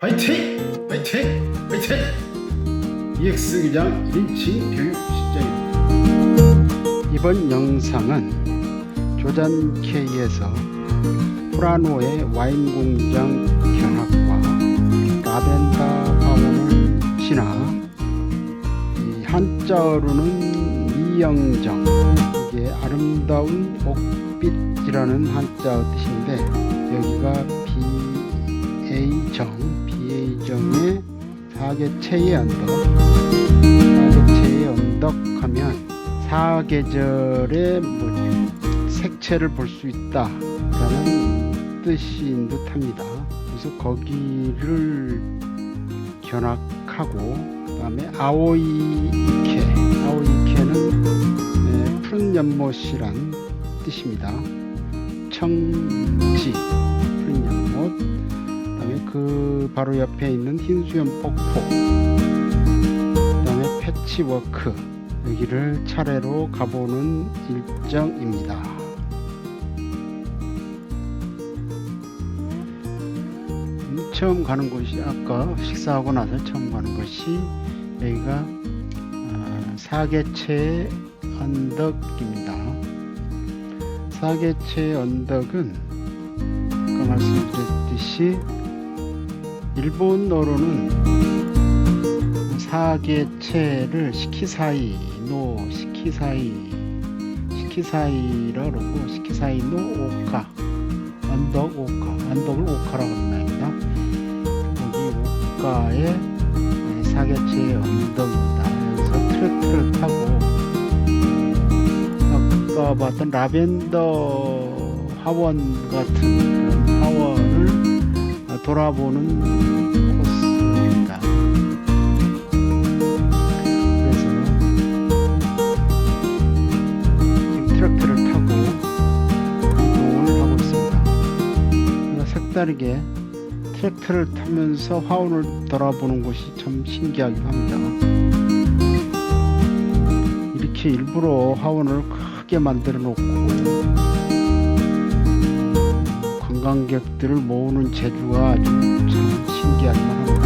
화이팅! 화이팅! 화이팅! EX 기장 1인칭 교육 실장입니다. 이번 영상은 조잔 K에서 프라노의 와인 공장 견학과 라벤더 지나 이 한자어로는 이영정 이게 아름다운 옥빛이라는 한자 뜻인데 여기가 BA정 BA정의 사계체의 언덕 사계체의 언덕 하면 사계절의 뭐 색채를 볼 수 있다라는 뜻인 듯합니다. 그래서 거기를 견학하고 그다음에 아오이케 아오이케는 네, 푸른 연못이란 뜻입니다. 청지 푸른 연못 그 바로 옆에 있는 흰수염 폭포 그 다음에 패치워크 여기를 차례로 가보는 일정입니다. 음, 처음 가는 곳이 아까 식사하고 나서 처음 가는 것이 여기가 어, 사계체 언덕입니다. 사계체 언덕은 아까 말씀드렸듯이 일본어로는 사계체를 시키사이 노 시키사이 시키사이라 그러고 시키사이 노 오카 언덕 오카 언덕을 오카라고 합니다. 여기 오카의 사계체 언덕입니다. 여기서 트랙터를 타고 아까 봤던 라벤더 화원 같은 그런 화원을 돌아보는 코스입니다. 그래서 트랙터를 타고 이동을 하고 있습니다. 색다르게 트랙터를 타면서 화원을 돌아보는 것이 참 신기하기도 합니다. 이렇게 일부러 화원을 크게 만들어 놓고 관광객들을 모으는 재주가 아주 참 신기하기만 합니다.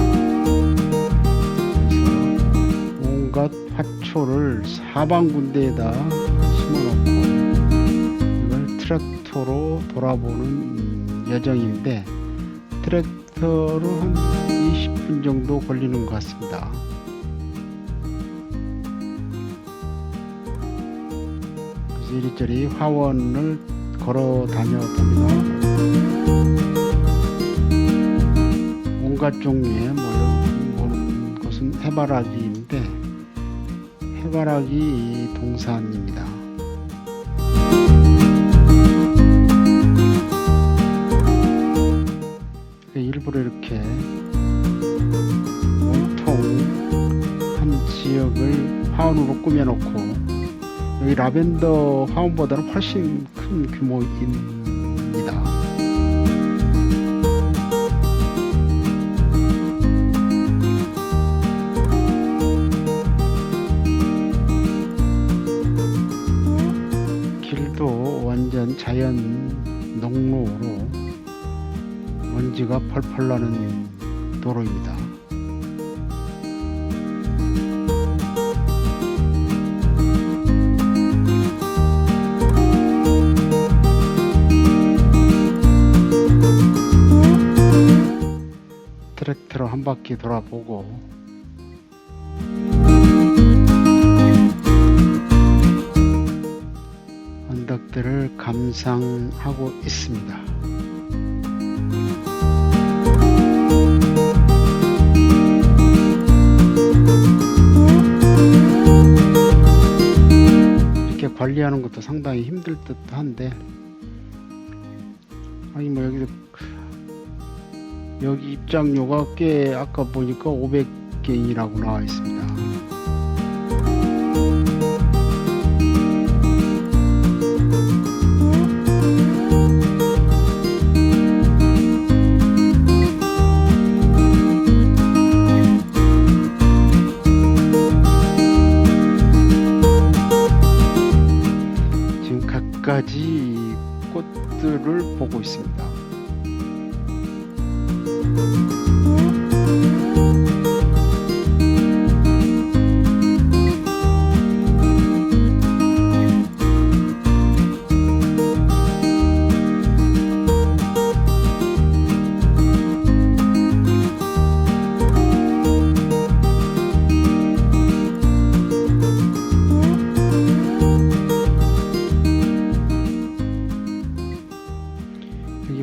그래서 온갖 화초를 사방군데에다 심어놓고 이걸 트랙터로 돌아보는 음, 여정인데 트랙터로 한 20분 정도 걸리는 것 같습니다. 이리저리 화원을 걸어 다녀보면 온갖 종류의 모여 곳은 해바라기인데 해바라기 동산입니다. 일부러 이렇게 온통 한 지역을 화원으로 꾸며놓고 여기 라벤더 화원보다는 훨씬 큰 규모입니다. 길도 완전 자연 농로로 먼지가 펄펄 나는 도로입니다. 바퀴 돌아보고 언덕들을 감상하고 있습니다. 이렇게 관리하는 것도 상당히 힘들 듯도 한데 아니 뭐 여기도 여기 입장료가 꽤 아까 보니까 500개인이라고 나와 있습니다.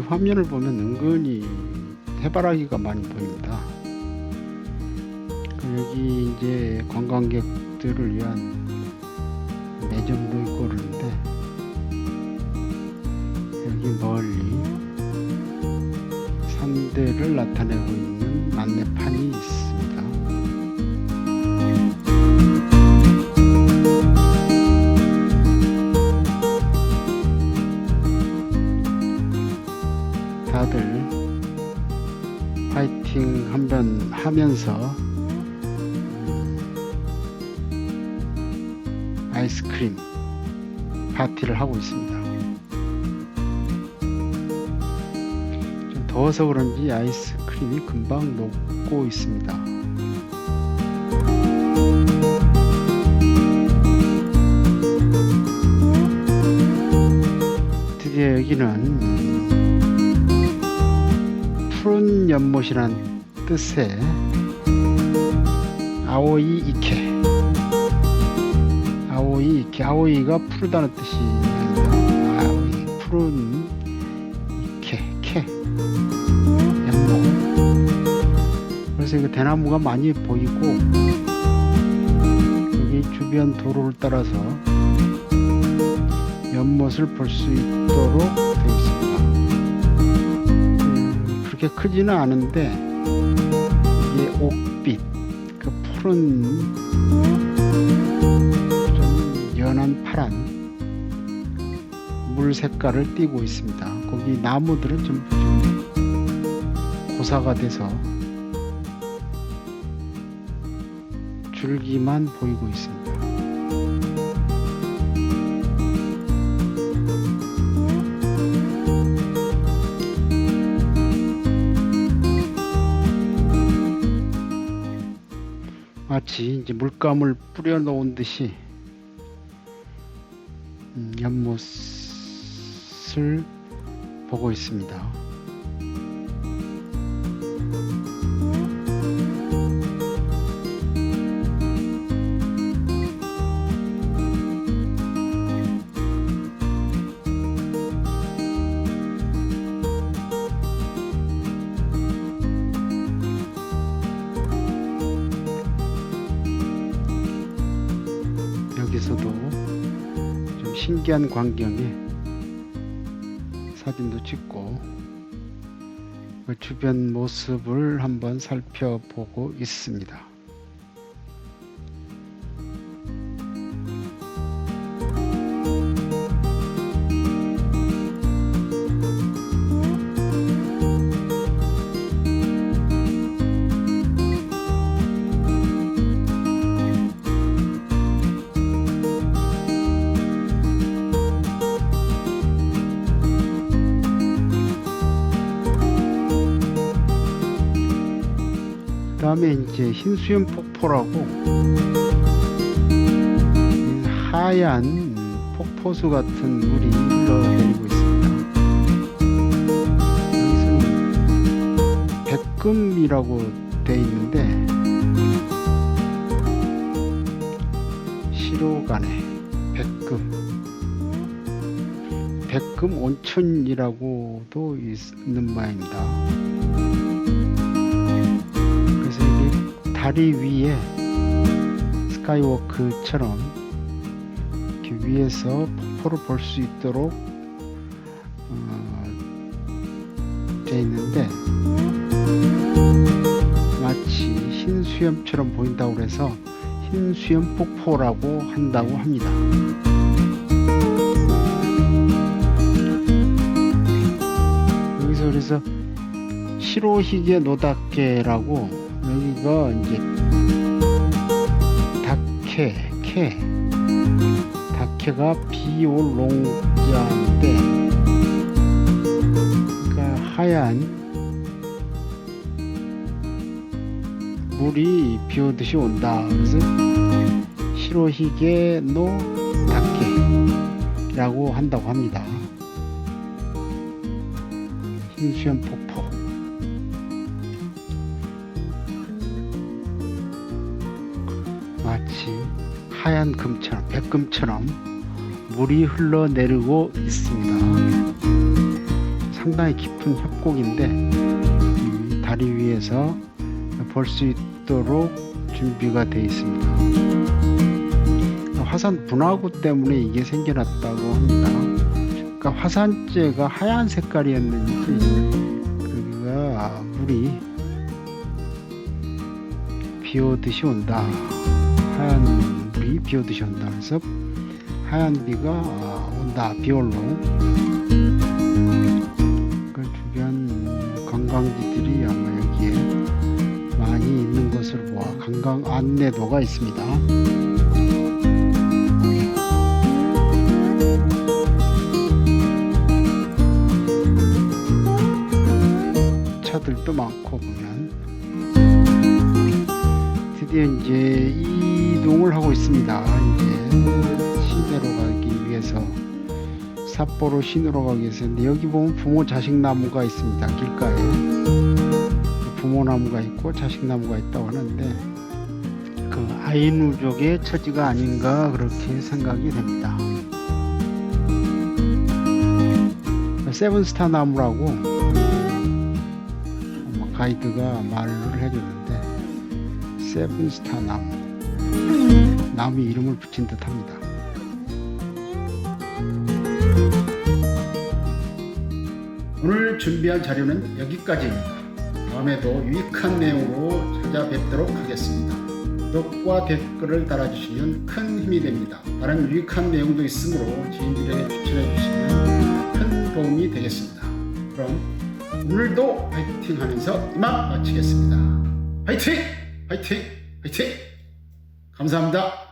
화면을 보면 은근히 해바라기가 많이 보입니다. 그 여기 이제 관광객들을 위한 매점도 있고 그러는데 여기 멀리 산대를 나타내고 있는 안내판이 있습니다. 하면서 음, 아이스크림 파티를 하고 있습니다. 좀 더워서 그런지 아이스크림이 금방 녹고 있습니다. 드디어 여기는 푸른 연못이란 뜻의 아오이 이케 아오이 이케 아오이가 푸르다는 뜻이 납니다. 아오이 푸른 이케 케 연못 그래서 이거 대나무가 많이 보이고 여기 주변 도로를 따라서 연못을 볼 수 있도록 되어 있습니다. 음, 그렇게 크지는 않은데 옥빛 그 푸른 좀 연한 파란 물 색깔을 띠고 있습니다. 거기 나무들은 전부 좀 고사가 돼서 줄기만 보이고 있습니다. 마치 이제 물감을 뿌려 놓은 듯이 음, 연못을 보고 있습니다. 여기서도 좀 신기한 광경에 사진도 찍고 그 주변 모습을 한번 살펴보고 있습니다. 다음에 이제 흰수염 폭포라고 이 하얀 폭포수 같은 물이 흘러내리고 있습니다. 여기서는 백금이라고 돼 있는데 시로간에 백금 백금 온천이라고도 있는 모양입니다. 다리 위에 스카이워크처럼 이렇게 위에서 폭포를 볼 수 있도록 어, 돼 있는데 마치 흰 수염처럼 보인다고 그래서 흰 수염 폭포라고 한다고 합니다. 여기서 그래서 시로히게 노다케라고 여기가 이제 다케 케 다케가 비올롱자인데 그러니까 하얀 물이 비 오듯이 온다. 그래서 시로히게 노 다케라고 한다고 합니다. 흰수염 폭포 하얀 금처럼 백금처럼 물이 흘러내리고 있습니다. 상당히 깊은 협곡인데 이 다리 위에서 볼 수 있도록 준비가 되어 있습니다. 화산 분화구 때문에 이게 생겨났다고 합니다. 그러니까 화산재가 하얀 색깔이었는지 여기가 물이 비 오듯이 온다. 하얀 물이 비 오듯이 온다. 그래서 하얀 비가 온다. 비올로. 그 주변 관광지들이 아마 여기에 많이 있는 것으로 보아 관광 안내도가 있습니다. 차들도 많고 보면 드디어 이제 이 동을 하고 있습니다. 이제 시내로 가기 위해서 삿포로 시내로 가기 위해서 근데 여기 보면 부모 자식 나무가 있습니다. 길가에 부모 나무가 있고 자식 나무가 있다고 하는데 그 아이누족의 처지가 아닌가 그렇게 생각이 됩니다. 세븐스타 나무라고 뭐 가이드가 말을 해줬는데 세븐스타 나무 나무 이름을 붙인 듯 합니다. 오늘 준비한 자료는 여기까지입니다. 다음에도 유익한 내용으로 찾아뵙도록 하겠습니다. 구독과 댓글을 달아주시면 큰 힘이 됩니다. 다른 유익한 내용도 있으므로 지인들에게 추천해 주시면 큰 도움이 되겠습니다. 그럼 오늘도 파이팅 하면서 이만 마치겠습니다. 파이팅! 파이팅! 파이팅! 감사합니다.